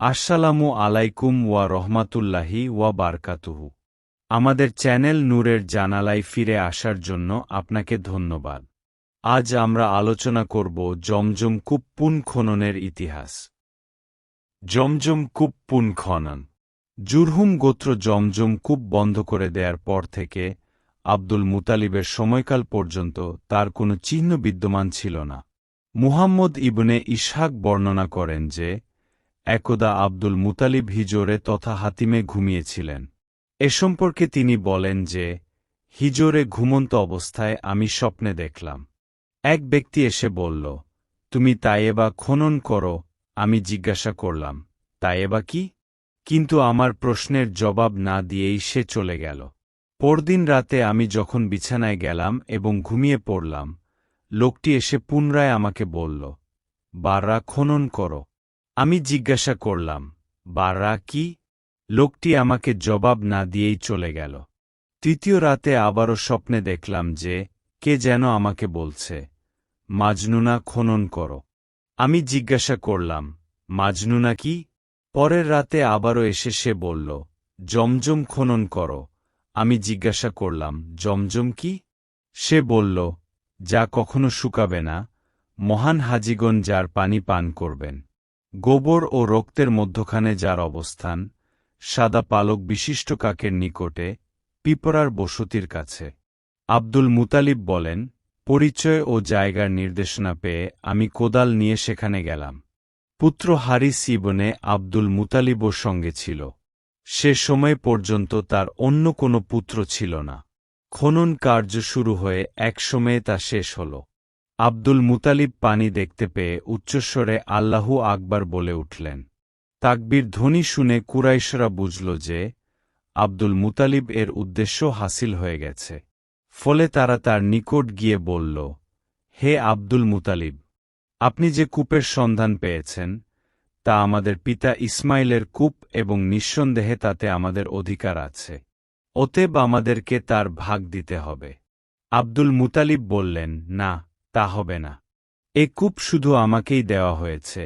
আসসালামু আলাইকুম ওয়া রহমাতুল্লাহি ওয়া বারকাতুহু। আমাদের চ্যানেল নূরের জানালায় ফিরে আসার জন্য আপনাকে ধন্যবাদ। আজ আমরা আলোচনা করব জমজম কূপ পুন খননের ইতিহাস। জমজম কূপ পুন খনন। জুরহুম গোত্র জমজম কূপ বন্ধ করে দেওয়ার পর থেকে আব্দুল মুতালিবের সময়কাল পর্যন্ত তার কোনো চিহ্ন বিদ্যমান ছিল না। মুহাম্মদ ইবনে ইসহাক বর্ণনা করেন যে একদা আব্দুল মুতালিব হিজোরে তথা হাতিমে ঘুমিয়েছিলেন। এ সম্পর্কে তিনি বলেন যে, হিজোরে ঘুমন্ত অবস্থায় আমি স্বপ্নে দেখলাম। এক ব্যক্তি এসে বলল, তুমি তাইয়েবা খনন করো আমি জিজ্ঞাসা করলাম, তাইয়েবা কি? কিন্তু আমার প্রশ্নের জবাব না দিয়েই সে চলে গেল। পরদিন রাতে আমি যখন বিছানায় গেলাম এবং ঘুমিয়ে পড়লাম, লোকটি এসে পুনরায় আমাকে বলল, বাররা খনন করো আমি জিজ্ঞাসা করলাম, বাররা কি? লোকটি আমাকে জবাব না দিয়েই চলে গেল। তৃতীয় রাতে আবারও স্বপ্নে দেখলাম যে, কে যেন আমাকে বলছে, মাজনুনা, খনন করো। আমি জিজ্ঞাসা করলাম, মাজনুনা কি? পরের রাতে আবারও এসে সে বলল, জমজম খনন করো। আমি জিজ্ঞাসা করলাম, জমজম কি? সে বলল, যা কখনো শুকাবে না। মহান হাজিগণ যার পানি পান করবেন। গোবর ও রক্তের মধ্যখানে যার অবস্থান, সাদা পালক বিশিষ্ট কাকের নিকটে, পিপরার বসতির কাছে। আব্দুল মুতালিব বলেন, পরিচয় ও জায়গার নির্দেশনা পেয়ে আমি কোদাল নিয়ে সেখানে গেলাম। পুত্র হারিস ইবনে আব্দুল মুতালিবও সঙ্গে ছিল। সে সময় পর্যন্ত তার অন্য কোনো পুত্র ছিল না। খনন কার্য শুরু হয়ে এক সময়ে তা শেষ হল। আব্দুল মুতালিব পানি দেখতে পেয়ে উচ্চস্বরে আল্লাহু আকবার বলে উঠলেন। তাকবির ধ্বনি শুনে কুরাইশরা বুঝল যে, আব্দুল মুতালিব এর উদ্দেশ্য হাসিল হয়ে গেছে। ফলে তারা তার নিকট গিয়ে বলল, হে আব্দুল মুতালিব, আপনি যে কূপের সন্ধান পেয়েছেন, তা আমাদের পিতা ইসমাইলের কূপ এবং নিঃসন্দেহে তাতে আমাদের অধিকার আছে। অতএব আমাদেরকে তার ভাগ দিতে হবে। আব্দুল মুতালিব বললেন, না তা হবে না। এ কূপ শুধু আমাকেই দেওয়া হয়েছে,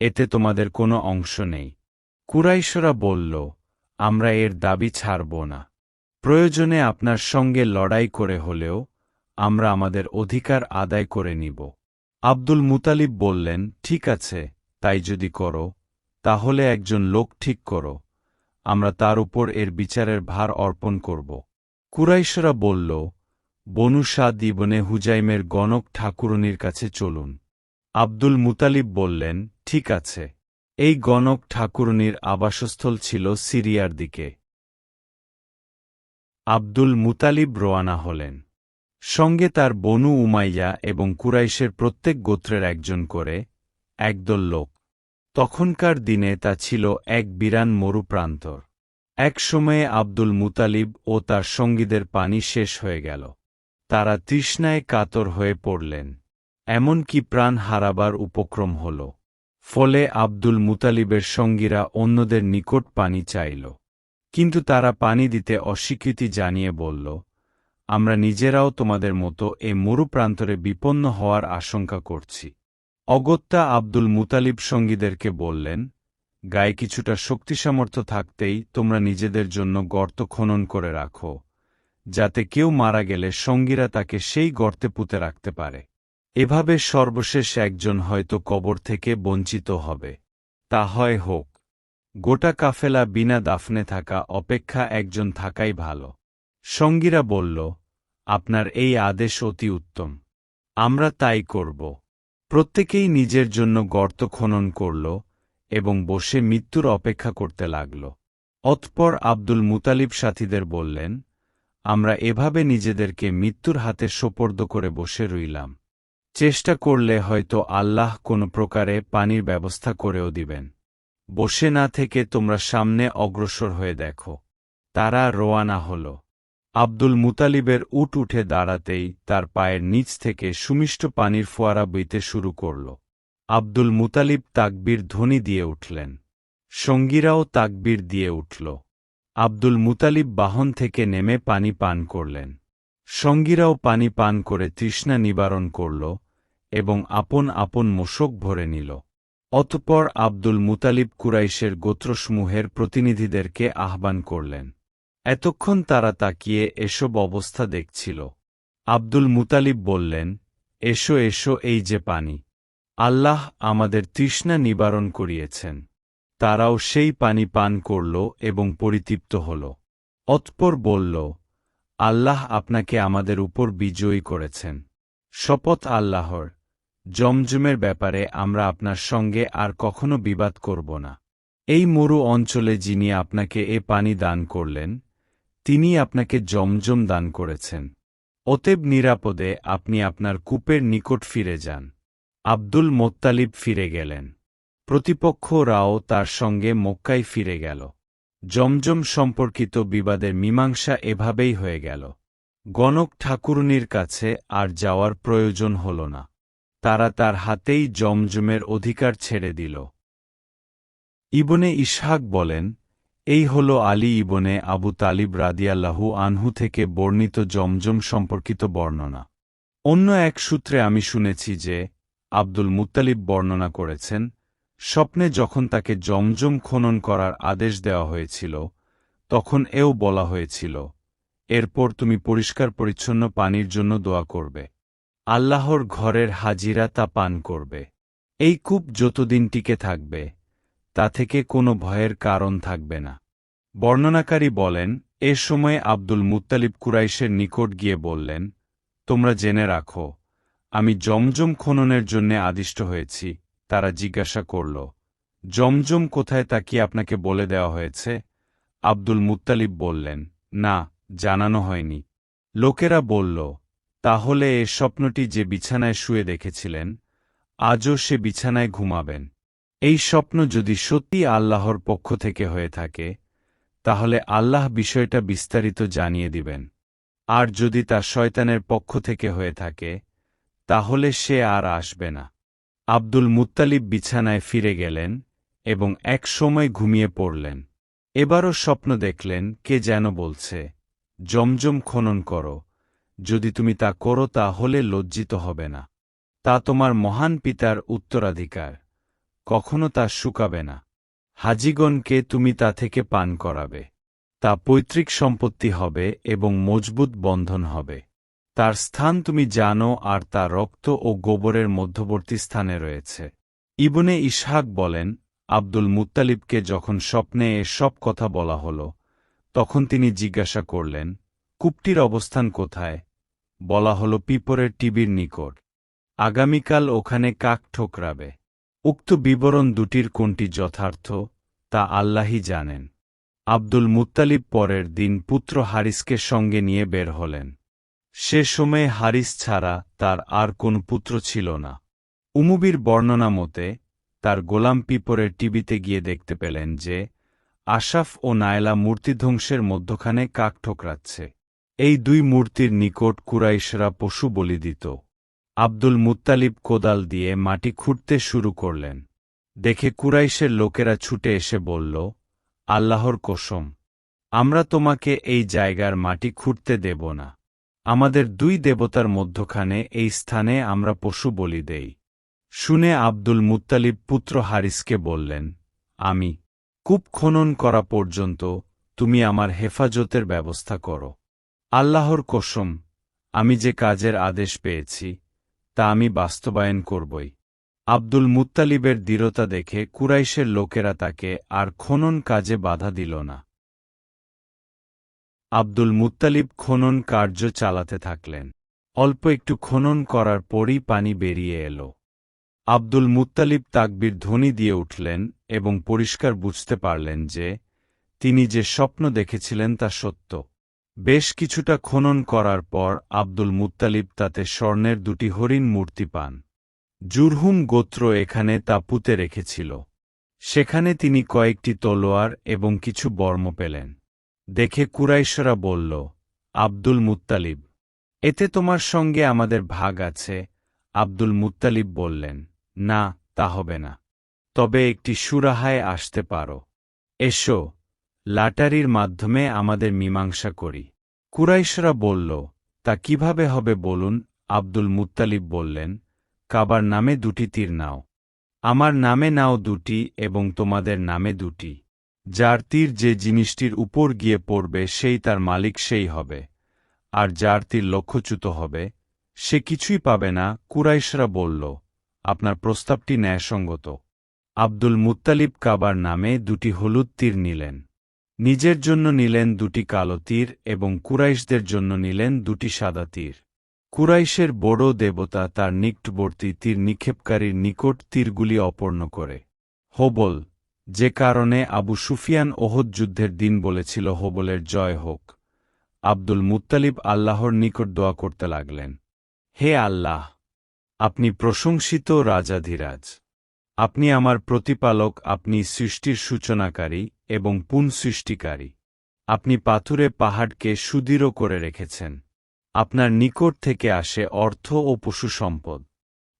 এতে তোমাদের কোনো অংশ নেই। কুরাইশরা বলল, আমরা এর দাবি ছাড়ব না। প্রয়োজনে আপনার সঙ্গে লড়াই করে হলেও আমরা আমাদের অধিকার আদায় করে নিব। আব্দুল মুতালিব বললেন, ঠিক আছে, তাই যদি করো, তাহলে একজন লোক ঠিক করো। আমরা তার উপর এর বিচারের ভার অর্পণ করব। কুরাইশরা বলল বনু শাহ দিবনে হুজাইমের গণক ঠাকুরনির কাছে চলুন। আব্দুল মুতালিব বললেন, ঠিক আছে। এই গণক ঠাকুরনির আবাসস্থল ছিল সিরিয়ার দিকে। আব্দুল মুতালিব রোয়ানা হলেন। সঙ্গে তার বনু উমাইয়া এবং কুরাইশের প্রত্যেক গোত্রের একজন করে, একদল লোক। তখনকার দিনে তা ছিল এক বিরান মরুপ্রান্তর এক সময়ে আব্দুল মুতালিব ও তার সঙ্গীদের পানি শেষ হয়ে গেল। তারা তৃষ্ণায় কাতর হয়ে পড়লেন। এমনকি প্রাণ হারাবার উপক্রম হল। ফলে আব্দুল মুতালিবের সঙ্গীরা অন্যদের নিকট পানি চাইল। কিন্তু তারা পানি দিতে অস্বীকৃতি জানিয়ে বলল, আমরা নিজেরাও তোমাদের মতো এ মরুপ্রান্তরে বিপন্ন হওয়ার আশঙ্কা করছি। অগত্যা আব্দুল মুতালিব সঙ্গীদেরকে বললেন, গায়ে কিছুটা শক্তিসামর্থ্য থাকতেই তোমরা নিজেদের জন্য গর্ত খনন করে রাখো। যাতে কেউ মারা গেলে সঙ্গীরা তাকে সেই গর্তে পুঁতে রাখতে পারে। এভাবে সর্বশেষ একজন হয়তো কবর থেকে বঞ্চিত হবে। তা হয় হোক। গোটা কাফেলা বিনা দাফনে থাকা অপেক্ষা একজন থাকাই ভালো। সঙ্গীরা বলল, আপনার এই আদেশ অতি উত্তম। আমরা তাই করব। প্রত্যেকেই নিজের জন্য গর্ত খনন করল এবং বসে মৃত্যুর অপেক্ষা করতে লাগল। অতপর আব্দুল মুতালিব সাথীদের বললেন আমরা এভাবে নিজেদেরকে মৃত্যুর হাতে সোপর্দ করে বসে রইলাম। চেষ্টা করলে হয়তো আল্লাহ কোনো প্রকারে পানির ব্যবস্থা করেও দিবেন। বসে না থেকে তোমরা সামনে অগ্রসর হয়ে দেখো। তারা রোয়ানা হল। আব্দুল মুতালিবের উট উঠে দাঁড়াতেই তার পায়ের নিচ থেকে সুমিষ্ট পানির ফোয়ারা বইতে শুরু করল। আব্দুল মুতালিব তাকবীর ধ্বনি দিয়ে উঠলেন। সঙ্গীরাও তাকবীর দিয়ে উঠল। আব্দুল মুতালিব বাহন থেকে নেমে পানি পান করলেন। সঙ্গীরাও পানি পান করে তৃষ্ণা নিবারণ করল এবং আপন আপন মোশক ভরে নিল। অতপর আব্দুল মুতালিব কুরাইশের গোত্রসমূহের প্রতিনিধিদেরকে আহ্বান করলেন। এতক্ষণ তারা তাকিয়ে এসব অবস্থা দেখছিল। আব্দুল মুতালিব বললেন, এসো এসো, এই যে পানি। আল্লাহ আমাদের তৃষ্ণা নিবারণ করিয়েছেন। তারাও সেই পানি পান করল এবং পরিতৃপ্ত হল। অতপর বলল, আল্লাহ আপনাকে আমাদের উপর বিজয়ী করেছেন। শপথ আল্লাহর। জমজমের ব্যাপারে আমরা আপনার সঙ্গে আর কখনো বিবাদ করব না। এই মরু অঞ্চলে যিনি আপনাকে এ পানি দান করলেন তিনি আপনাকে জমজম দান করেছেন। অতেব নিরাপদে আপনি আপনার কূপের নিকট ফিরে যান। আব্দুল মোত্তালিব ফিরে গেলেন। প্রতিপক্ষরাও তার সঙ্গে মক্কায় ফিরে গেল। জমজম সম্পর্কিত বিবাদের মীমাংসা এভাবেই হয়ে গেল। গণক ঠাকুরনির কাছে আর যাওয়ার প্রয়োজন হল না। তারা তার হাতেই জমজমের অধিকার ছেড়ে দিল। ইবনে ইশাক বলেন, এই হল আলী ইবনে আবু তালিব রাদিয়াল্লাহু আনহু থেকে বর্ণিত জমজম সম্পর্কিত বর্ণনা। অন্য এক সূত্রে আমি শুনেছি যে আব্দুল মুত্তালিব বর্ণনা করেছেন স্বপ্নে যখন তাকে জমজম খনন করার আদেশ দেওয়া হয়েছিল, তখন এও বলা হয়েছিল, এরপর তুমি পরিষ্কার পরিচ্ছন্ন পানির জন্য দোয়া করবে। আল্লাহর ঘরের হাজিরা তা পান করবে। এই কূপ যতদিন টিকে থাকবে, তা থেকে কোনো ভয়ের কারণ থাকবে না। বর্ণনাকারী বলেন, এ সময়ে আব্দুল মুত্তালিব কুরাইশের নিকট গিয়ে বললেন, তোমরা জেনে রাখো, আমি জমজম খননের জন্যে আদিষ্ট হয়েছি। তারা জিজ্ঞাসা করল, জমজম কোথায় তা কি আপনাকে বলে দেওয়া হয়েছে? আব্দুল মুত্তালিব বললেন, না, জানানো হয়নি। লোকেরা বলল, তাহলে এ স্বপ্নটি যে বিছানায় শুয়ে দেখেছিলেন, আজও সে বিছানায় ঘুমাবেন। এই স্বপ্ন যদি সত্যি আল্লাহর পক্ষ থেকে হয়ে থাকে, তাহলে আল্লাহ বিষয়টা বিস্তারিত জানিয়ে দিবেন। আর যদি তা শয়তানের পক্ষ থেকে হয়ে থাকে, তাহলে সে আর আসবে না। আব্দুল মুত্তালিব বিছানায় ফিরে গেলেন এবং এক সময় ঘুমিয়ে পড়লেন। এবারও স্বপ্ন দেখলেন কে যেন বলছে, জমজম খনন করো, যদি তুমি তা করো তাহলে লজ্জিত হবে না। তা তোমার মহান পিতার উত্তরাধিকার, কখনো তা শুকাবে না। হাজিগণকে তুমি তা থেকে পান করাবে। তা পৈতৃক সম্পত্তি হবে এবং মজবুত বন্ধন হবে। তার স্থান তুমি জানো আর তা রক্ত ও গোবরের মধ্যবর্তী স্থানে রয়েছে। ইবনে ইসহাক বলেন, আব্দুল মুত্তালিবকে যখন স্বপ্নে এ সব কথা বলা হল, তখন তিনি জিজ্ঞাসা করলেন কূপটির অবস্থান কোথায়? বলা হল, পিপরের টিবির নিকট। আগামীকাল ওখানে কাক ঠোকরাবে। উক্ত বিবরণ দুটির কোনটি যথার্থ, তা আল্লাহই জানেন। আব্দুল মুত্তালিব পরের দিন পুত্র হারিসকে সঙ্গে নিয়ে বের হলেন। সে সময়ে হারিস ছাড়া তার আর কোন পুত্র ছিল না। উমুবির বর্ণনা মতে, তার গোলাম পিপরের টিভিতে গিয়ে দেখতে পেলেন যে, আশাফ ও নায়লা মূর্তিধ্বংসের মধ্যখানে কাক ঠোকরাচ্ছে। এই দুই মূর্তির নিকট কুরাইশরা পশু বলি দিত। আব্দুল মুত্তালিব কোদাল দিয়ে মাটি খুঁড়তে শুরু করলেন। দেখে কুরাইশের লোকেরা ছুটে এসে বলল, আল্লাহর কোসম, আমরা তোমাকে এই জায়গার মাটি খুঁড়তে দেব না। আমাদের দুই দেবতার মধ্যখানে এই স্থানে আমরা পশু বলি দেই। শুনে আব্দুল মুত্তালিব পুত্র হারিসকে বললেন, আমি কূপ খনন করা পর্যন্ত তুমি আমার হেফাজতের ব্যবস্থা করো। আল্লাহর কসম, আমি যে কাজের আদেশ পেয়েছি, তা আমি বাস্তবায়ন করবই আব্দুল মুত্তালিবের দৃঢ়তা দেখে কুরাইশের লোকেরা তাকে আর খনন কাজে বাধা দিল না। আব্দুল মুত্তালিব খনন কার্য চালাতে থাকলেন। অল্প একটু খনন করার পরই পানি বেরিয়ে এল। আব্দুল মুত্তালিব তাকবির ধ্বনি দিয়ে উঠলেন এবং পরিষ্কার বুঝতে পারলেন যে, তিনি যে স্বপ্ন দেখেছিলেন তা সত্য। বেশ কিছুটা খনন করার পর আব্দুল মুত্তালিব তাতে স্বর্ণের দুটি হরিণ মূর্তি পান। জুরহুম গোত্র এখানে তা পুঁতে রেখেছিল। সেখানে তিনি কয়েকটি তলোয়ার এবং কিছু বর্ম পেলেন। দেখে কুরাইশরা বলল, আব্দুল মুত্তালিব, এতে তোমার সঙ্গে আমাদের ভাগ আছে। আব্দুল মুত্তালিব বললেন, না, তা হবে না। তবে একটি সুরাহায় আসতে পারো। এসো, লাটারির মাধ্যমে আমাদের মীমাংসা করি। কুরাইশরা বলল, তা কীভাবে হবে বলুন? আব্দুল মুত্তালিব বললেন, কাবার নামে দুটি তীর নাও। আমার নামে নাও দুটি এবং তোমাদের নামে দুটি। যার তীর যে জিনিসটির উপর গিয়ে পড়বে সেই তার মালিক সেই হবে, আর যার তীর লক্ষ্যচ্যুত হবে, সে কিছুই পাবে না। কুরাইশরা বলল, আপনার প্রস্তাবটি ন্যায়সঙ্গত। আব্দুল মুত্তালিব কাবার নামে দুটি হলুদ তীর নিলেন। নিজের জন্য নিলেন দুটি কালো তীর এবং কুরাইশদের জন্য নিলেন দুটি সাদা তীর। কুরাইশের বড় দেবতা তার নিকটবর্তী তীর নিক্ষেপকারীর নিকট তীরগুলি অপর্ণ করে। হোবল যে কারণে আবু সুফিয়ান ওহদ যুদ্ধের দিন বলেছিল, হোবলের জয় হোক। আব্দুল মুত্তালিব আল্লাহর নিকট দোয়া করতে লাগলেন, হে আল্লাহ, আপনি প্রশংসিত রাজাধিরাজ। আপনি আমার প্রতিপালক, আপনি সৃষ্টির সূচনাকারী এবং পুন সৃষ্টিকারী আপনি পাথুরে পাহাড়কে সুদৃঢ় করে রেখেছেন। আপনার নিকট থেকে আসে অর্থ ও পশু সম্পদ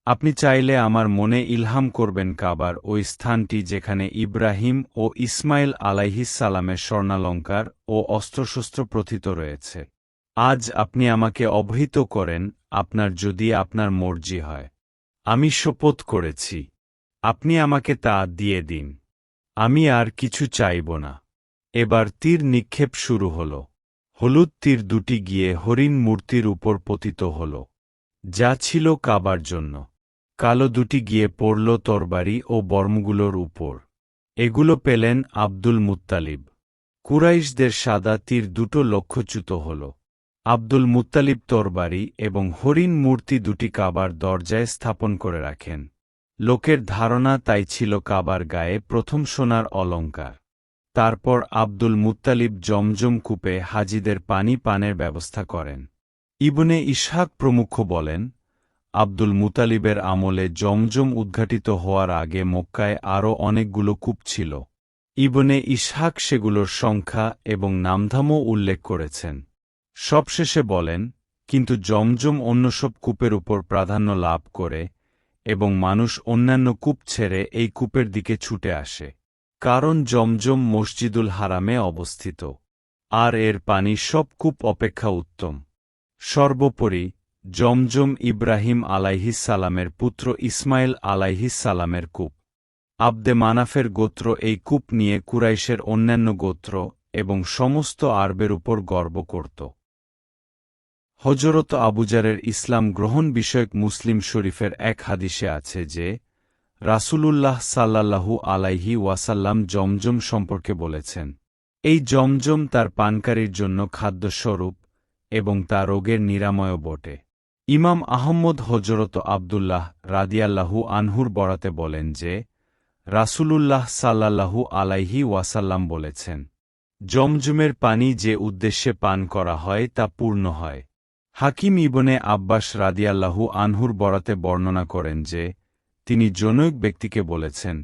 আপনি চাইলে আমার মনে ইলহাম করবেন কাবার ওই স্থানটি যেখানে ইব্রাহিম ও ইসমাইল আলাইহিসালামের স্বর্ণালঙ্কার ও অস্ত্রশস্ত্র প্রথিত রয়েছে। আজ আপনি আমাকে অবহিত করেন, আপনার যদি আপনার মর্জি হয়। আমি শপথ করেছি। আপনি আমাকে তা দিয়ে দিন। আমি আর কিছু চাইব না। এবার তীর নিক্ষেপ শুরু হল। হলুদ তীর দুটি গিয়ে হরিণ মূর্তির উপর পতিত হল। যা ছিল কাবার জন্য। কালো দুটি গিয়ে পড়ল তরবারি ও বর্মগুলোর উপর। এগুলো পেলেন আব্দুল মুত্তালিব। কুরাইশদের সাদা তীর দুটো লক্ষ্যচ্যুত হল। আব্দুল মুত্তালিব তরবারি এবং হরিণ মূর্তি দুটি কাবার দরজায় স্থাপন করে রাখেন। লোকের ধারণা তাই ছিল কাবার গায়ে প্রথম সোনার অলঙ্কার। তারপর আব্দুল মুত্তালিব জমজম কূপে হাজিদের পানি পানের ব্যবস্থা করেন। ইবনে ইসহাক প্রমুখ বলেন আব্দুল মুতালিবের আমলে জমজম উদ্ঘাটিত হওয়ার আগে মক্কায় আরও অনেকগুলো কূপ ছিল। ইবনে ইসহাক সেগুলোর সংখ্যা এবং নামধামও উল্লেখ করেছেন। সবশেষে বলেন, কিন্তু জমজম অন্য সব কূপের উপর প্রাধান্য লাভ করে এবং মানুষ অন্যান্য কূপ ছেড়ে এই কূপের দিকে ছুটে আসে। কারণ জমজম মসজিদুল হারামে অবস্থিত। আর এর পানি সব কূপ অপেক্ষা উত্তম। সর্বোপরি জমজম ইব্রাহিম আলাইহিসালামের পুত্র ইসমাইল আলাইহিসালামের কূপ। আবদে মানাফের গোত্র এই কূপ নিয়ে কুরাইশের অন্যান্য গোত্র এবং সমস্ত আরবের উপর গর্ব করত। হজরত আবুজারের ইসলাম গ্রহণ বিষয়ক মুসলিম শরীফের এক হাদিসে আছে যে, রাসূলুল্লাহ সাল্লাল্লাহু আলাইহি ওয়াসাল্লাম জমজম সম্পর্কে বলেছেন, এই জমজম তার পানকারীর জন্য খাদ্যস্বরূপ এবং তা রোগের নিরাময় বটে। ইমাম আহম্মদ হজরত আবদুল্লাহ রাদিয়াল্লাহু আনহুর বরাতে বলেন যে, রাসূলুল্লাহ সাল্লাল্লাহু আলাইহি ওয়াসাল্লাম বলেছেন, জমজমের পানি যে উদ্দেশ্যে পান করা হয় তা পূর্ণ হয়। হাকিম ইবনে আব্বাস রাদিয়াল্লাহু আনহুর বরাতে বর্ণনা করেন যে, তিনি জনৈক ব্যক্তিকে বলেছেন,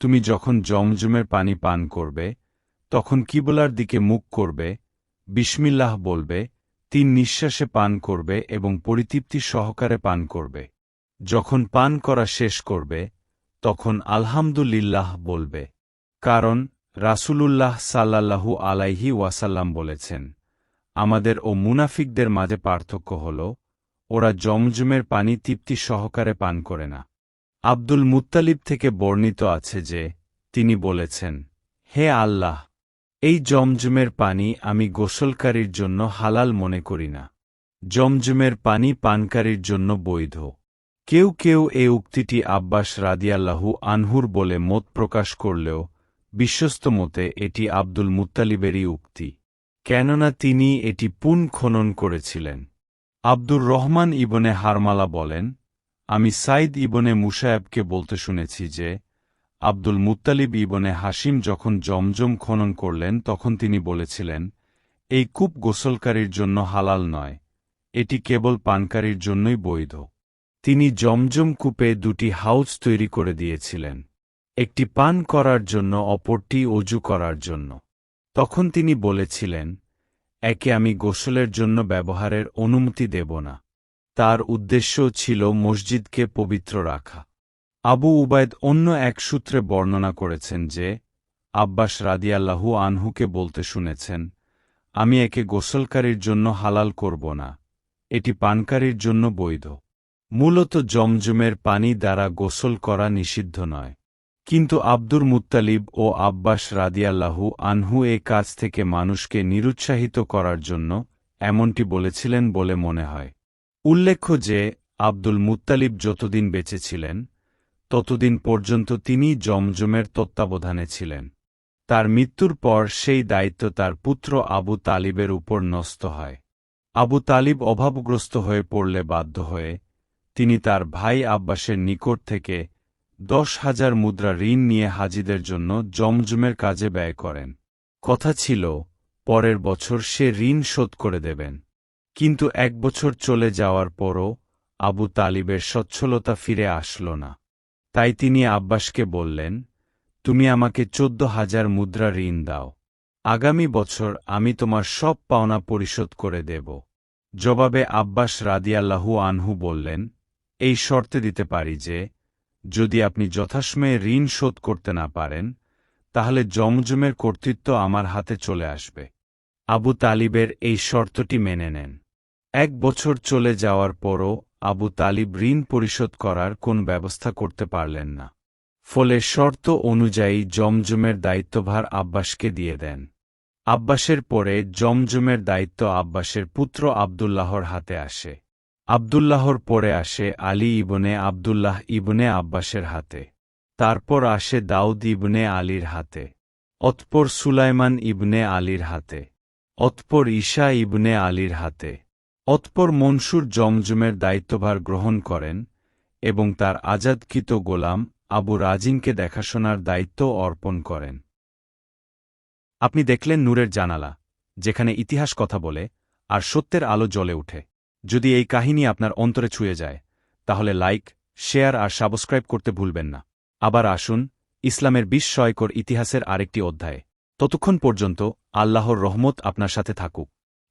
তুমি যখন জমজমের পানি পান করবে, তখন কিবলার দিকে মুখ করবে, বিসমিল্লাহ বলবে তিন নিঃশ্বাসে পান করবে এবং পরিতৃপ্তি সহকারে পান করবে। যখন পান করা শেষ করবে, তখন আলহামদুলিল্লাহ বলবে। কারণ, রাসূলুল্লাহ সাল্লাল্লাহু আলাইহি ওয়াসাল্লাম বলেছেন, আমাদের ও মুনাফিকদের মাঝে পার্থক্য হল, ওরা জমজমের পানি তৃপ্তি সহকারে পান করে না। আব্দুল মুত্তালিব থেকে বর্ণিত আছে যে, তিনি বলেছেন, হে আল্লাহ এই জমজমের পানি আমি গোসলকারীর জন্য হালাল মনে করি না। জমজমের পানি পানকারীর জন্য বৈধ। কেউ কেউ এ উক্তিটি আব্বাস রাদিয়াল্লাহু আনহুর বলে মত প্রকাশ করলেও, বিশ্বস্ত মতে এটি আব্দুল মুত্তালিবেরই উক্তি। কেননা তিনি এটি পুন খনন করেছিলেন। আব্দুর রহমান ইবনে হারমালা বলেন, আমি সাইদ ইবনে মুসায়েবকে বলতে শুনেছি যে আব্দুল মুত্তালিব ইবনে হাসিম যখন জমজম খনন করলেন, তখন তিনি বলেছিলেন, এই কূপ গোসলকারীর জন্য হালাল নয়, এটি কেবল পানকারীর জন্যই বৈধ। তিনি জমজম কূপে দুটি হাউস তৈরি করে দিয়েছিলেন, একটি পান করার জন্য, অপরটি অজু করার জন্য। তখন তিনি বলেছিলেন, একে আমি গোসলের জন্য ব্যবহারের অনুমতি দেব না। তার উদ্দেশ্য ছিল মসজিদকে পবিত্র রাখা। আবু উবায়দ অন্য এক সূত্রে বর্ণনা করেছেন যে, আব্বাস রাদিয়াল্লাহু আনহুকে বলতে শুনেছেন, আমি একে গোসলকারীর জন্য হালাল করব না, এটি পানকারীর জন্য বৈধ। মূলত জমজমের পানি দ্বারা গোসল করা নিষিদ্ধ নয়। কিন্তু আব্দুর মুত্তালিব ও আব্বাস রাদিয়াল্লাহু আনহু এ কাজ থেকে মানুষকে নিরুৎসাহিত করার জন্য এমনটি বলেছিলেন বলে মনে হয়। উল্লেখ্য যে, আব্দুল মুত্তালিব যতদিন বেঁচে ছিলেন ততদিন পর্যন্ত তিনি জমজমের তত্ত্বাবধানে ছিলেন। তার মৃত্যুর পর সেই দায়িত্ব তার পুত্র আবু তালিবের উপর ন্যস্ত হয়। আবু তালিব অভাবগ্রস্ত হয়ে পড়লে বাধ্য হয়ে তিনি তার ভাই আব্বাসের নিকট থেকে দশ হাজার মুদ্রা ঋণ নিয়ে হাজিদের জন্য জমজমের কাজে ব্যয় করেন। কথা ছিল, পরের বছর সে ঋণ শোধ করে দেবেন। কিন্তু এক বছর চলে যাওয়ার পরও আবু তালিবের সচ্ছলতা ফিরে আসল না। তাই তিনি আব্বাসকে বললেন, তুমি আমাকে চোদ্দ হাজার মুদ্রা ঋণ দাও। আগামী বছর আমি তোমার সব পাওনা পরিশোধ করে দেব। জবাবে আব্বাস রাদিয়াল্লাহু আনহু বললেন, এই শর্তে দিতে পারি যে, যদি আপনি যথাসময়ে ঋণ শোধ করতে না পারেন, তাহলে জমজমের কর্তৃত্ব আমার হাতে চলে আসবে। আবু তালিবের এই শর্তটি মেনে নেন। এক বছর চলে যাওয়ার পরও আবু তালিব ঋণ পরিশোধ করার কোন ব্যবস্থা করতে পারলেন না। ফলে শর্ত অনুযায়ী জমজমের দায়িত্বভার আব্বাসকে দিয়ে দেন। আব্বাসের পরে জমজমের দায়িত্ব আব্বাসের পুত্র আবদুল্লাহর হাতে আসে। আবদুল্লাহর পরে আসে আলী ইবনে আবদুল্লাহ ইবনে আব্বাসের হাতে। তারপর আসে দাউদ ইবনে আলীর হাতে। অতপর সুলাইমান ইবনে আলীর হাতে। অতপর ঈশা ইবনে আলীর হাতে। অতপর মনসুর জমজমের দায়িত্বভার গ্রহণ করেন এবং তার আজাদকৃত গোলাম আবু রাজিনকে দেখাশোনার দায়িত্ব অর্পণ করেন। আপনি দেখলেন নূরের জানালা, যেখানে ইতিহাস কথা বলে আর সত্যের আলো জ্বলে উঠে যদি এই কাহিনী আপনার অন্তরে ছুঁয়ে যায়, তাহলে লাইক, শেয়ার আর সাবস্ক্রাইব করতে ভুলবেন না। আবার আসুন ইসলামের বিস্ময়কর ইতিহাসের আরেকটি অধ্যায়। ততক্ষণ পর্যন্ত আল্লাহর রহমত আপনার সাথে থাকুক।